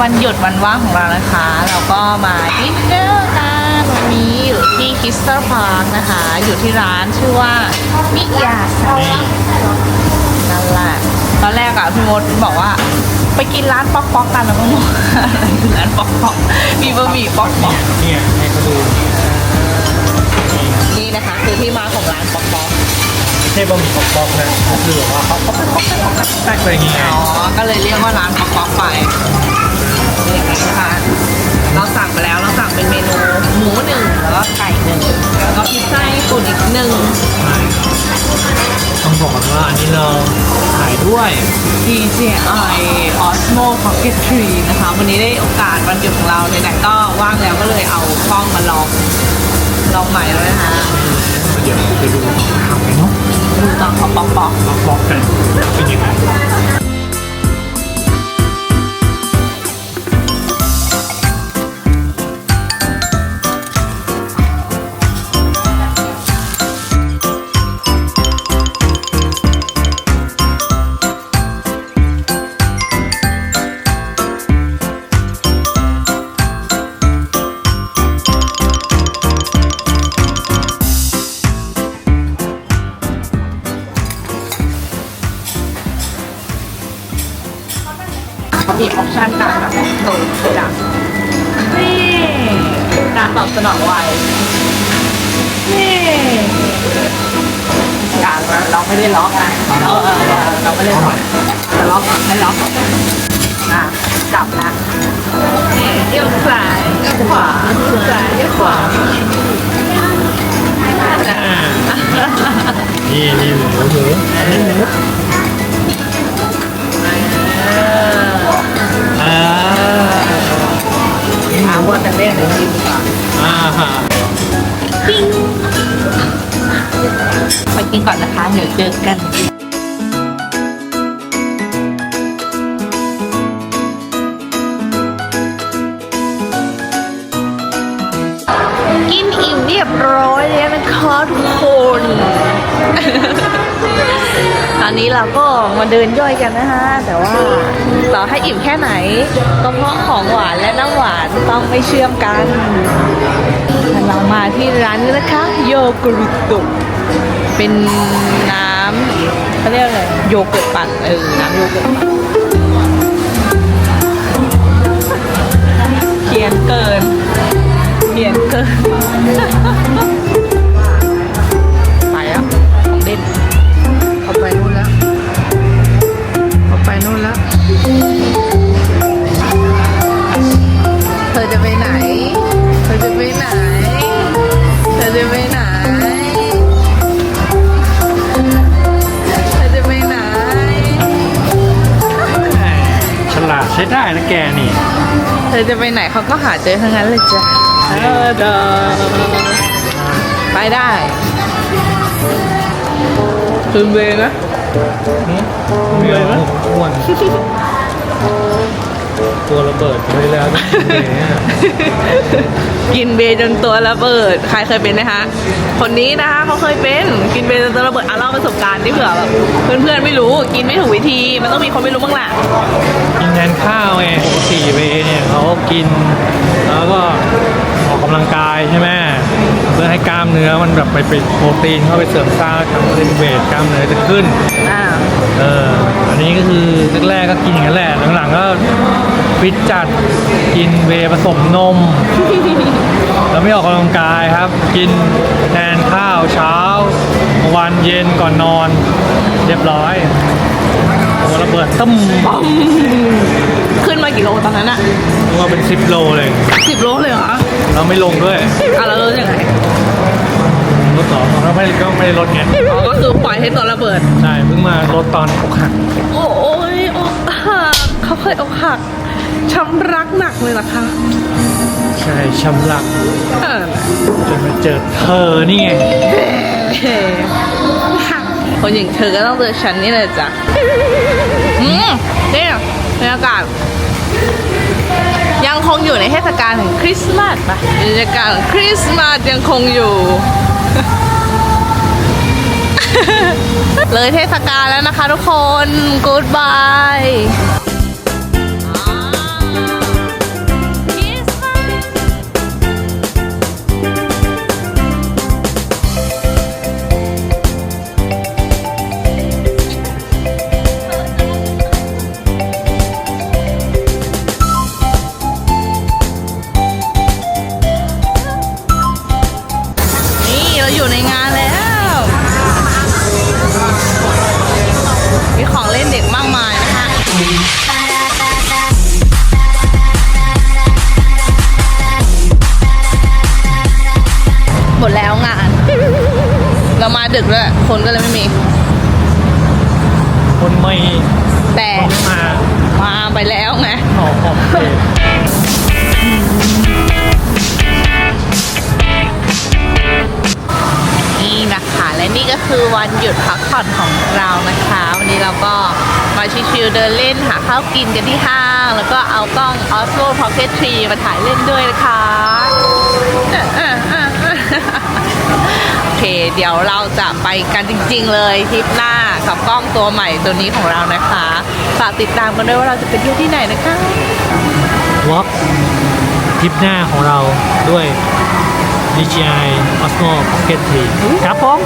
วันหยุดวันว่างของเรานะคะ เราก็มาดินเนอร์กันวันนี้อยู่ที่คิสเตอร์พาร์คนะคะ อยู่ที่ร้านชื่อว่ามิยาซานั่นแหละตอนแรกอะพี่มดบอกว่า ไปกินร้านป๊อกป๊อกกันแล้วก็งงอะไรคือร้านป๊อกป๊อกมีบะหมี่ป๊อกป๊อกเนี่ยให้เขาดูนี่นะคะ คือที่มาของร้านป๊อกป๊อกไม่ใช่บะหมี่กรอบๆนะก็คือว่าเขาเขาเขาเขาแตกไปอย่างเงี้ยอ๋อ ก็เลยเรียกว่าร้านป๊อกป๊อกไป อย่างนี้นะคะเราสั่งไปแล้วเราสั่งเป็นเมนูหมูหนึ่งแล้วก็ไก่หนึ่งแล้วก็พิซซ่าญี่ปุ่นอีกหนึ่งต้องบอกก่อนว่าอันนี้เราขายด้วย DJI Osmo Pocket 3 นะคะ วันนี้ได้โอกาสวันหยุดของเราไหนๆก็ว่างแล้วก็เลยเอากล้องมาลองลองใหม่แล้วนะคะเดี๋ยวไปดูทำกันเนาะดูตอนเขาป๊อกป๊อกมาบอกกันเป็นยังไง มีออปชันการแบบเปิดดับนี่การตอบสนองไวนี่อย่าเราไม่ได้ล็อกนะเราเออเราไม่ได้ล็อกแต่ล็อกให้ล็อกอะกลับนะนี่เอี้ยวซ้ายเอี้ยวขวาอี้ยวซ้ายเอี้ยวขวานี่นี่หมูหมูอันนี้หมู เดี๋ยวเจอกันกินอิ่มเรียบร้อยแล้วนะคะทุกคน ตอนนี้เราก็มาเดินย่อยกันนะคะ แต่ว่าต่อให้อิ่มแค่ไหนก็เพราะของหวานและน้ำหวานต้องไม่เชื่อมกันเรามาที่ร้านนี้นะคะ โยกุริโตะ เป็นน้ำเขาเรียกอะไรโยเกิร์ตปั่นเออ น้ำโยเกิร์ตปั่นเขียนเกินเขียนเกิน ใช้ได้นะแกนี่เธอจะไปไหนเขาก็หาเจอทั้งนั้นเลยจ้ะเออเดอไปได้คืนเวรนะเหนื่อยไหมอ้วน ตัวระเบิดไปแล้วเนี่ยกินเบย์จนตัวระเบิด ใครเคยเป็นไหมคะ คนนี้นะคะเขาเคยเป็น กินเบย์จนตัวระเบิดอะเล่าประสบการณ์ที่เผื่อแบบเพื่อนๆไม่รู้ กินไม่ถูกวิธี มันต้องมีคนไม่รู้บ้างแหละกินแทนข้าวไงปกติเวเนี่ยเขากิน แล้วก็ ออกกำลังกายใช่ไหมเพื่อให้กล้ามเนื้อมันแบบไปเป็นโปรตีนเข้าไปเสริมสร้างทำให้เวทกล้ามเนื้อจะขึ้นอ่าเอออันนี้ก็คือแรกๆก็กินอย่างนั้นแหละหลังๆก็ฟิตจัดกินเวย์ผสมนม แล้วไม่ออกกำลังกายครับ กินแทนข้าวเช้า วันเย็นก่อนนอน เรียบร้อยหัวระเบิดตึ้มขึ้นมา กี่โลตอนนั้นอะนึกว่าเป็น10โลเลยสิบโลเลยเหรอเราไม่ลงด้วยอะแล้วลดยังไงรถต่อเราไม่ก็ไม่ได้ลดไงอ๋อก็คือปล่อยให้ตัวระเบิด ใช่เพิ่งมาลดตอนอกหักโอ้ยอกหักเขาเคยอกหักช้ำรักหนักเลยเหรอคะใช่ช้ำหลักเออจนมาเจอเธอนี่ไงคนอย่างเธอก็ต้องเจอฉันนี่เลยจ้ะอืมเนี่ยบรรยากาศยัง คงอยู่ในเทศกาลของคริสต์มาสปะบรรยากาศคริสต์มาสยังคงอยู่ เลยเทศกาลแล้วนะคะทุกคนกู๊ ดึกด้วยคนก็เลยไม่มี คนไม่แต่มามาไปแล้วไงหอมหอมเท่นี่นะคะและนี่ก็คือวันหยุดพักผ่อนของเรานะคะ วันนี้เราก็มาชิวๆเดินเล่นหาข้าวกินกันที่ห้าง แล้วก็เอากล้อง Oslo Pocket 3 มาถ่ายเล่นด้วยนะคะ โอเค เดี๋ยวเราจะไปกันจริง ๆ เลยทริปหน้ากับกล้องตัวใหม่ตัวนี้ของเรานะคะฝากติดตามกันด้วยว่าเราจะไปเที่ยวที่ไหนนะคะวอล์กทริปหน้าของเราด้วย DJI Osmo Pocket 3ครับผม